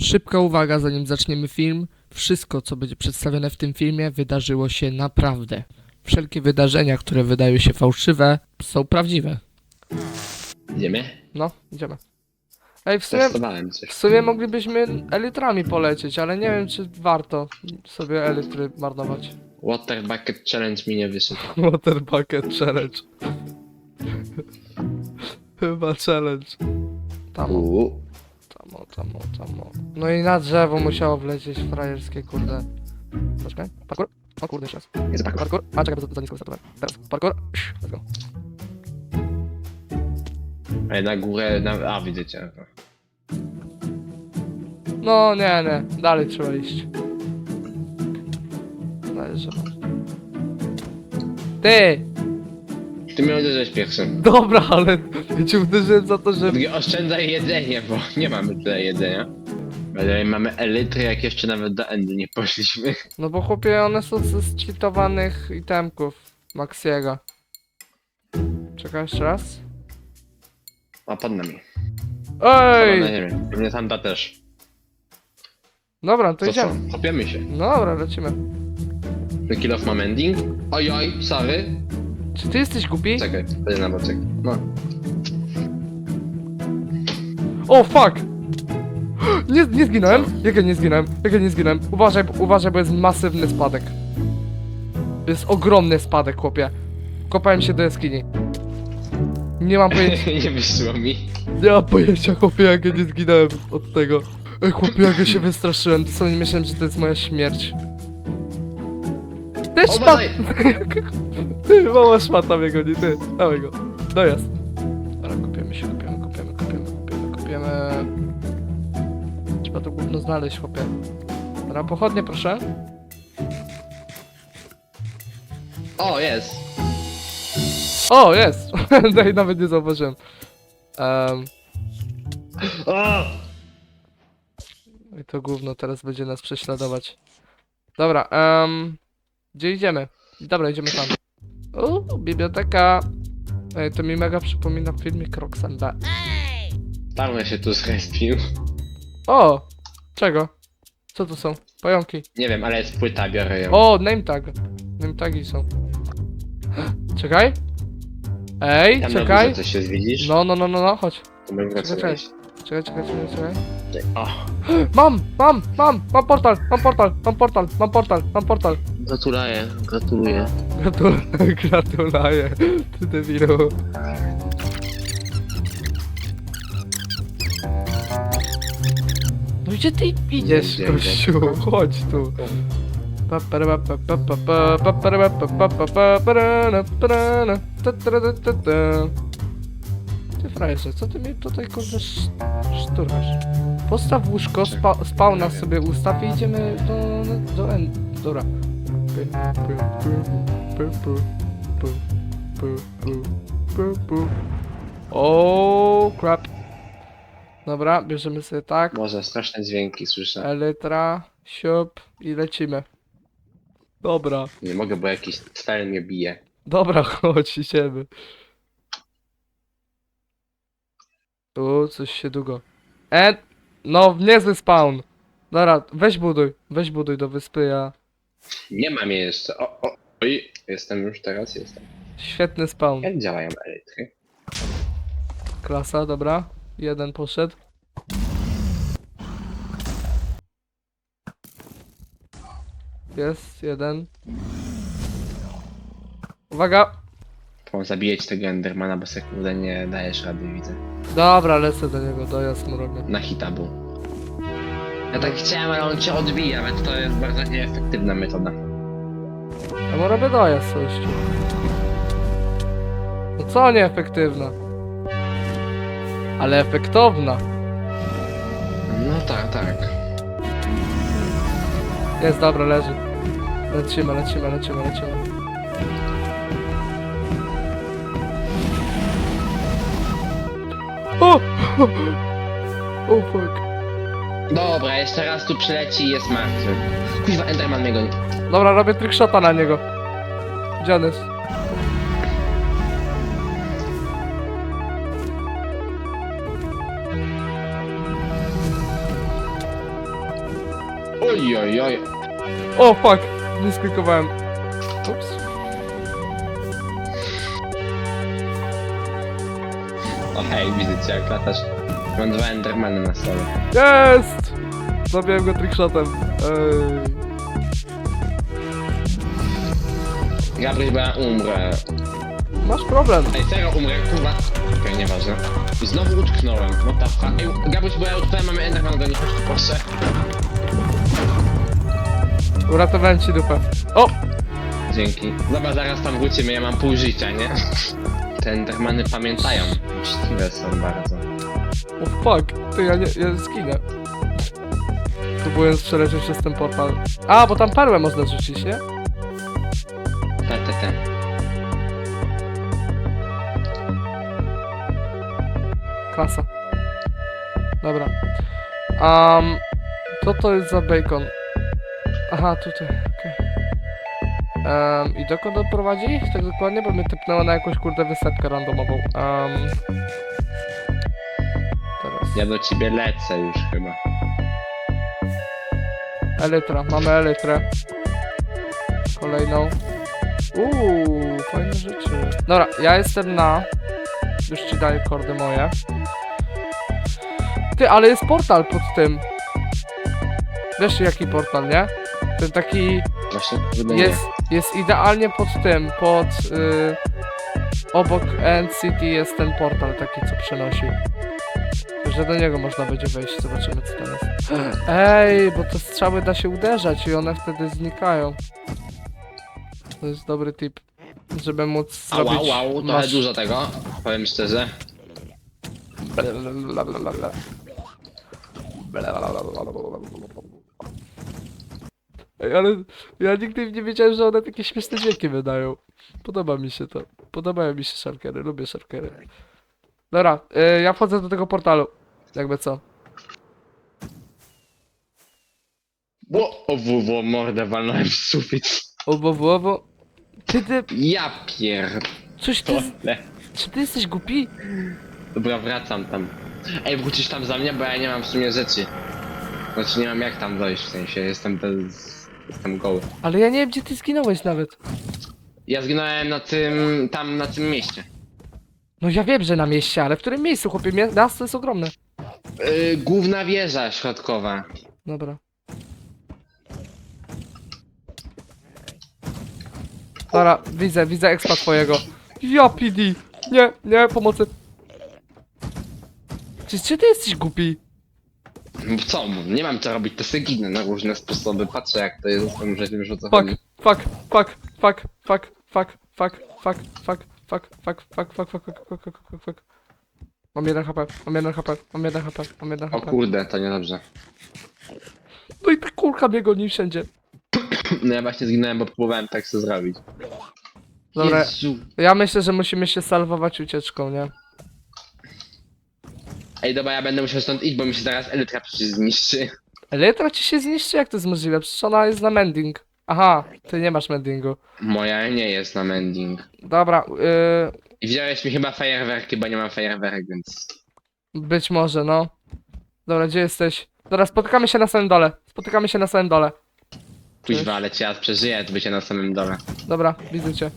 Szybka uwaga, zanim zaczniemy film. Wszystko, co będzie przedstawione w tym filmie, wydarzyło się naprawdę. Wszelkie wydarzenia, które wydają się fałszywe, są prawdziwe. Idziemy? No, idziemy. Ej, w sumie, Testowałem coś. w sumie moglibyśmy elitrami polecieć, ale nie wiem, czy warto sobie elitry marnować. Water Bucket Challenge mi nie wyszedł. Water Bucket Challenge. Chyba challenge. Tam, Uuu. Tamo, tamo, tamo. No i na drzewo musiało wlecieć frajerskie, kurde. Poczekaj, parkour. O kurde, jeszcze raz. Jest parkour. Parkour. A czekaj, bo za, za nisko wystartowałem. Teraz, parkour. Let's go. Ale na górę, na... a widzicie. No, nie, nie. Dalej trzeba iść. Dalej trzeba. Ty! Ty mnie uderzyłeś pierwszym. Dobra, ale ja cię uderzyłem za to, że... Oszczędzaj jedzenie, bo nie mamy tyle jedzenia. Ale mamy elitry, jak jeszcze nawet do endu nie poszliśmy. No bo chłopie, one są ze zcheatowanych itemków Maxiego. Czekaj jeszcze raz. A pod nami. Ej! Ej! Pewnie tam da też. Dobra, to To idziemy. co? Kopiemy się. No dobra, lecimy. The kill of mam ending. Ojoj, sorry. Czy ty jesteś głupi? Czekaj, na boczek. No. O, fuck! Nie, nie zginąłem? Jak ja nie zginąłem? Jak ja nie zginąłem? Uważaj, uważaj, bo jest masywny spadek. Jest ogromny spadek, chłopie. Kopałem się do jaskini. Nie mam pojęcia, nie wyszło mi. nie mam pojęcia, chłopie, jak ja nie zginąłem od tego. Ej, chłopie, jak ja się wystraszyłem, to sobie myślałem, że to jest moja śmierć. Ty szmat! Uważaj! Ty, mała szmata mnie goni, ty. Dawaj go. Dojazd. Dobra, kopiemy się, kopiemy, kopiemy, kopiemy, kopiemy, kopiemy. Trzeba to gówno znaleźć, chłopie. Dobra, pochodnie proszę. O, jest. O, jest! No i nawet nie zauważyłem. Um, O! I to gówno teraz będzie nas prześladować. Dobra, um, gdzie idziemy? Dobra, idziemy tam. O, biblioteka. Ej, to mi mega przypomina filmik Roxanne B. Paweł się tu zrespił. O! Czego? Co to są? Pająki. Nie wiem, ale jest płyta, biorę ją. O, name tag. Name tagi są. Czekaj. Ej, Tam na czekaj. górze coś się widzisz? No, no, no, no, no, chodź. To bym wracał Czekaj. Czekaj, czekaj, czekaj, czekaj. O, Mam, mam, mam, mam portal, mam portal, mam portal, mam portal, mam portal. gratuluję, gratuluję. Gratul gratuluję, ty debilu. No gdzie ty idziesz, Nie wiem, gościu? Chodź tu frajerze, co ty mnie tutaj kurde szturgasz? Postaw łóżko, spa spawna sobie ustaw i idziemy do... do end... dobra. O crap. Dobra, bierzemy sobie tak. Może straszne dźwięki słyszę. Elektra, siop i lecimy. Dobra. Nie mogę, bo jakiś stary mnie bije. Dobra, chodź, idziemy. Tu coś się długo. E, no niezły spawn. Dobra, weź buduj, weź buduj do wyspy, ja... Nie mam jej jeszcze. O, o, oj, jestem już teraz, jestem. Świetny spawn. Jak działają elitry? Klasa, dobra. Jeden poszedł. Jest, jeden. Uwaga! Mam zabijać tego Endermana, bo sekundę nie dajesz rady, widzę. Dobra, lecę do niego, dojazd mu robię. Na hita był. Ja tak chciałem, ale on cię odbija, więc to jest bardzo nieefektywna metoda. Ja mu robię dojazd, gościu. No co nieefektywna? Ale efektowna. No tak, tak. Jest, dobra, leży. Lecimy, lecimy, lecimy, lecimy. O! O fuck. Dobra, jeszcze raz tu przyleci i jest martwy. Kuźwa, Enderman mnie goni. Dobra, robię trickshota na niego. Gdzie on jest? Oj, oj, oj. O, fuck! Nie sklikowałem. Ups. Hej, widzę cię jak latasz. Mam dwa endermany na stole. Jest! Zabiłem go trickshotem. Ej. Gabryś, bo ja umrę. Masz problem. Ej, serio umrę, kurwa. Okej, nieważne. I znowu utknąłem. What the fuck? Ej, Gabryś, bo ja utknąłem, mamy enderman do nich, proszę. Uratowałem ci dupę. O! Dzięki. Dobra, zaraz tam wrócimy, ja mam pół życia, nie? Te endermany pamiętają. Mściwe są bardzo. O fuck! Ty, ja nie, ja zginę. Próbując przelecieć przez ten portal. A, bo tam perłę można rzucić, nie? Te. Klasa. Dobra. Um, co to jest za bacon? Aha, tutaj, Em, I dokąd on prowadzi? Tak dokładnie, bo mnie typnęło na jakąś kurde wysepkę randomową. Um, teraz. Ja do ciebie lecę już chyba. Elytra, mamy elytrę. Kolejną. Uuu, fajne rzeczy. Dobra, ja jestem na. Już ci daję kordy moje. Ty, ale jest portal pod tym. Wiesz jaki portal, nie? Ten taki Właśnie, jest, jest idealnie pod tym, pod y, obok End City jest ten portal taki co przenosi. Że do niego można będzie wejść, zobaczymy co tam jest. Ej, bo te strzały da się uderzać i one wtedy znikają. To jest dobry tip, żeby móc Au, zrobić... au, au, trochę masz- dużo tego, powiem szczerze. Ej, ale ja nigdy nie wiedziałem, że one takie śmieszne dźwięki wydają. Podoba mi się to. Podobają mi się szarkery, lubię szarkery. Dobra, y, ja wchodzę do tego portalu. Jakby co. Bo, o, w, w, mordę walnąłem w sufit. Łowo. Ty, ty, Ja pier... coś ty, czy ty jesteś głupi? Dobra, wracam tam. Ej, wrócisz tam za mnie, bo ja nie mam w sumie rzeczy. Znaczy nie mam jak tam dojść, w sensie jestem bez... Jestem goły. Ale ja nie wiem, gdzie ty zginąłeś nawet. Ja zginąłem na tym... tam, na tym mieście. No ja wiem, że na mieście, ale w którym miejscu, chłopie? Mie- Miasto jest ogromne. Yy, główna wieża środkowa. Dobra. Dobra, widzę, widzę expa twojego. Ja PD! Nie, nie, pomocy. Czy, czy ty jesteś głupi? Co? Nie mam co robić, to sobie ginę na różne sposoby. Patrzę jak to jest, że nie wiesz o co Fuck, chodzi. fuck, fuck, fuck, fuck, fuck, fuck, fuck, fuck, fuck, fuck, fuck, fuck, fuck, fuck, fuck, fuck, fuck, fuck. Mam jeden HP, mam jeden HP, mam jeden HP, mam jeden O HP. kurde, to niedobrze. No i ta kulka mnie goni wszędzie. No ja właśnie zginąłem, bo próbowałem tak sobie zrobić. Dobra, Jezu. ja myślę, że musimy się salwować ucieczką, nie? Ej, dobra, ja będę musiał stąd iść, bo mi się zaraz elytra przecież zniszczy. Elytra ci się zniszczy? Jak to jest możliwe? Przecież ona jest na mending. Aha, ty nie masz mendingu. Moja nie jest na mending. Dobra, yy, I wziąłeś mi chyba fajerwerki, bo nie mam fajerwerek, więc... być może, no. Dobra, gdzie jesteś? Dobra, spotykamy się na samym dole. Spotykamy się na samym dole. Kuźwa, ale cię ja przeżyję, to bycie na samym dole. Dobra, widzę cię.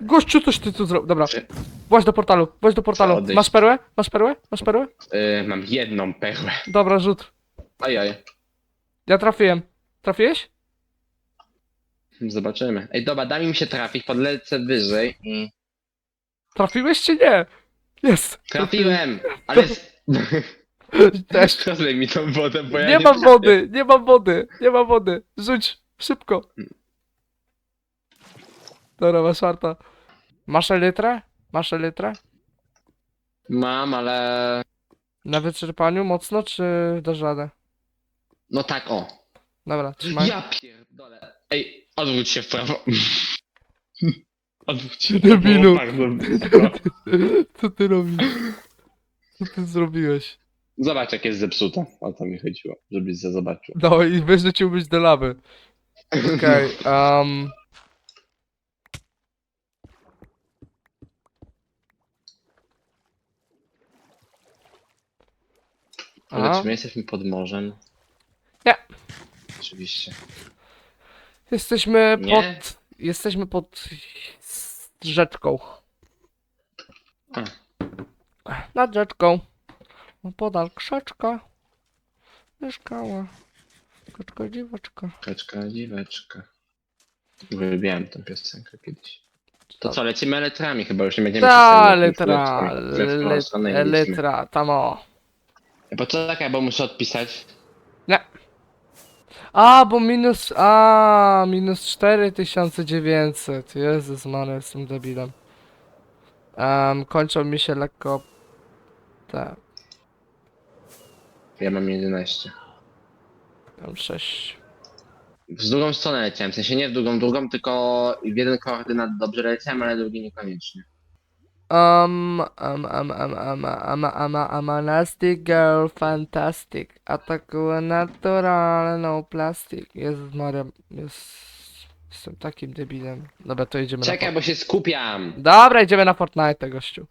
Gościu, coś ty tu zrobił. Dobra, Czy- właź do portalu, właź do portalu. odejść. Masz perłę? Masz perłę? Masz perłę? Yy, mam jedną perłę. Dobra, rzut. Ojoj. Ja trafiłem. Trafiłeś? Zobaczymy. Ej, dobra, da mi się trafić, podlecę wyżej i... Trafiłeś czy nie? Jest. Trafiłem! Ale... s- Też. Rozlej mi tą wodę, bo ja Nie nie mam wody, nie mam wody, nie mam wody. Rzuć, szybko. Dobra, masz warta. Masz elytrę? Masz elytrę? Mam, ale... Na wyczerpaniu mocno, czy dasz radę? No tak, o. Dobra, trzymaj. Ja pierdolę. Ej, odwróć się w prawo. Odwróć się w prawo, bardzo blisko. Co ty robisz? Co ty zrobiłeś? Zobacz, jak jest zepsuta. O to mi chodziło, żebyś zobaczył. No i wyrzuciłbyś do lawy. Okej, um... Ale A? czy my jesteśmy pod morzem? Nie. oczywiście. Jesteśmy Nie? pod... Jesteśmy pod... rzeczką. A. Nad rzeczką. Podal krzeczka. Mieszkała. Kaczka dziwaczka. Kaczka, dziweczka. Uwielbiałem tę piosenkę kiedyś. To co, lecimy elektrami chyba, już nie będziemy Ta, letra. letra, tam o. Po co tak, bo muszę odpisać? A, bo minus, a, minus 4900. Jezus Maria, jestem debilem. Um, kończą mi się lekko... Te, Ja mam 11. mam 6. W drugą stronę leciałem, w sensie nie w drugą, drugą, tylko w jeden koordynat dobrze leciałem, ale drugi niekoniecznie. Um, um, um, um, um, um, um, um, um, nasty girl, fantastic. Atakuje natural, no plastic. Jezus Maria, jest... Jestem takim debilem. Dobra, to idziemy Czekaj, na... bo się skupiam! Dobra, idziemy na Fortnite, gościu.